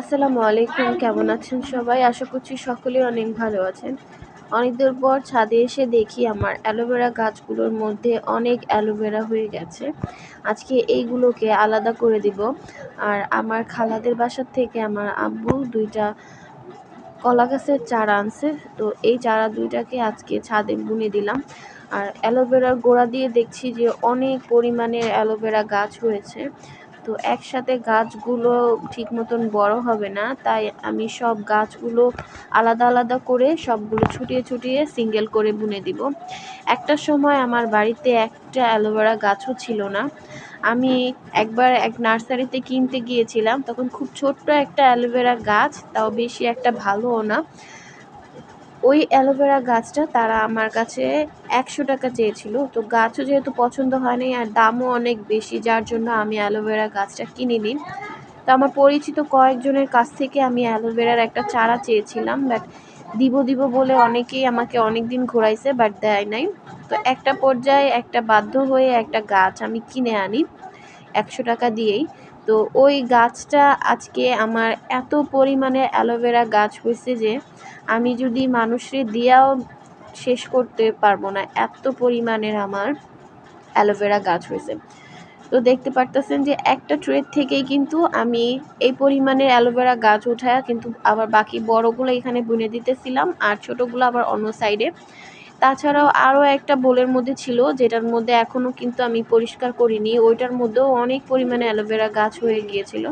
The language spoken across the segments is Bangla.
আসসালামু আলাইকুম, কেমন আছেন সবাই? আশা করছি সকলেই অনেক ভালো আছেন। অনেকদিন পর ছাদে এসে দেখি আমার অ্যালোভেরা গাছগুলোর মধ্যে অনেক অ্যালোভেরা হয়ে গেছে। আজকে এইগুলোকে আলাদা করে দিব। আর আমার খালাদের বাসার থেকে আমার আব্বু দুইটা কলা গাছের চারা আনছে। তো এই চারা দুইটাকে আজকে ছাদে বুনে দিলাম। আর অ্যালোভেরার গোড়া দিয়ে দেখছি যে অনেক পরিমাণের অ্যালোভেরা গাছ হয়েছে। তো একসাথে গাছগুলো ঠিক মতন বড় হবে না, তাই আমি সব গাছগুলো আলাদা আলাদা করে সবগুলো ছুটিয়ে ছুটিয়ে সিঙ্গেল করে বুনে দিব। একটা সময় আমার বাড়িতে একটা অ্যালোভেরা গাছও ছিল না। আমি একবার এক নার্সারিতে কিনতে গিয়েছিলাম, তখন খুব ছোট্ট একটা অ্যালোভেরা গাছ, তাও বেশি একটা ভালোও না। ওই অ্যালোভেরা গাছটা তারা আমার কাছে একশো টাকা চেয়েছিল। তো গাছও যেহেতু পছন্দ হয়নি আর দামও অনেক বেশি, যার জন্য আমি অ্যালোভেরা গাছটা কিনে নিই। তো আমার পরিচিত কয়েকজনের কাছ থেকে আমি অ্যালোভেরার একটা চারা চেয়েছিলাম, বাট দিব দিব বলে অনেকেই আমাকে অনেক দিন ঘোরাইছে, বাট দেয় নাই। তো একটা পর্যায়ে একটা বাধ্য হয়ে একটা গাছ আমি কিনে আনি, একশো টাকা দিয়েই। তো ওই গাছটা আজকে আমার এত পরিমাণে অ্যালোভেরা গাছ হয়েছে যে আমি যদি মানুষের দিয়াও শেষ করতে পারব না, এত পরিমাণের আমার অ্যালোভেরা গাছ হয়েছে। তো দেখতে পারতেছেন যে একটা ট্রের থেকেই কিন্তু আমি এই পরিমাণের অ্যালোভেরা গাছ উঠায় কিন্তু আবার বাকি বড়গুলো এখানে বুনে দিতেছিলাম আর ছোটগুলো আবার অন্য সাইডে তাছাড়াও আরও একটা বোলের মধ্যে ছিল, যেটার মধ্যে এখনও কিন্তু আমি পরিষ্কার করিনি। ওইটার মধ্যেও অনেক পরিমাণে অ্যালোভেরা গাছ হয়ে গিয়েছিল।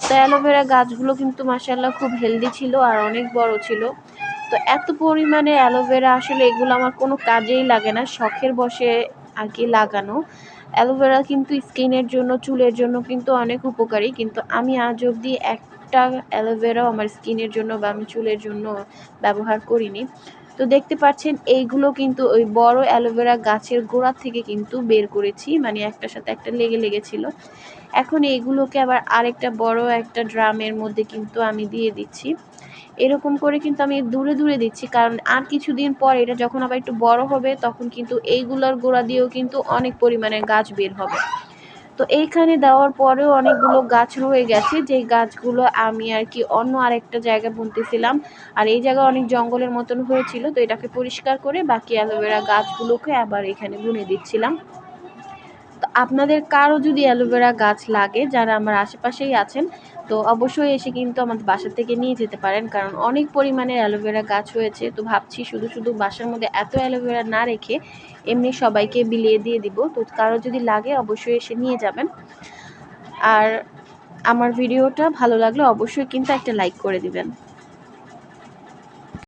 তো অ্যালোভেরা গাছগুলো কিন্তু মাসাল্লাহ খুব হেলদি ছিল আর অনেক বড় ছিল। তো এত পরিমাণে অ্যালোভেরা আসলে এগুলো আমার কোনো কাজেই লাগে না, শখের বসে আর কি লাগানো। অ্যালোভেরা কিন্তু স্কিনের জন্য, চুলের জন্য কিন্তু অনেক উপকারী, কিন্তু আমি আজ অবধি একটা অ্যালোভেরাও আমার স্কিনের জন্য বা আমি চুলের জন্য ব্যবহার করিনি। তো দেখতে পাচ্ছেন, এইগুলো কিন্তু ওই বড় অ্যালোভেরা গাছের গোড়া থেকে কিন্তু বের করেছি মানে একটার সাথে একটা লেগে লেগেছিল। এখন এইগুলোকে আবার আরেকটা বড় একটা ড্রামের মধ্যে কিন্তু আমি দিয়ে দিচ্ছি। এরকম করে কিন্তু আমি দূরে দূরে দিচ্ছি, কারণ আর কিছুদিন পর এটা যখন আবার একটু বড় হবে, তখন কিন্তু এইগুলোর গোড়া দিয়েও কিন্তু অনেক পরিমাণে গাছ বের হবে। তো এইখানে দেওয়ার পরেও অনেকগুলো গাছ রয়ে গেছে। যে গাছগুলো আমি আর কি অন্য আরেকটা জায়গায় বুনতেছিলাম। আর এই জায়গা অনেক জঙ্গলের মতন হয়েছিল, তো এটাকে পরিষ্কার করে বাকি অ্যালোভেরা গাছগুলোকে আবার এখানে বুনে দিচ্ছিলাম। তো আপনাদের কারও যদি অ্যালোভেরা গাছ লাগে, যারা আমার আশেপাশেই আছেন, তো অবশ্যই এসে কিন্তু আমাদের বাসা থেকে নিয়ে যেতে পারেন। কারণ অনেক পরিমাণের অ্যালোভেরা গাছ হয়েছে। তো ভাবছি শুধু শুধু বাসার মধ্যে এত অ্যালোভেরা না রেখে এমনি সবাইকে বিলিয়ে দিয়ে দিব। তো কারও যদি লাগে অবশ্যই এসে নিয়ে যাবেন। আর আমার ভিডিওটা ভালো লাগলে অবশ্যই কিন্তু একটা লাইক করে দিবেন।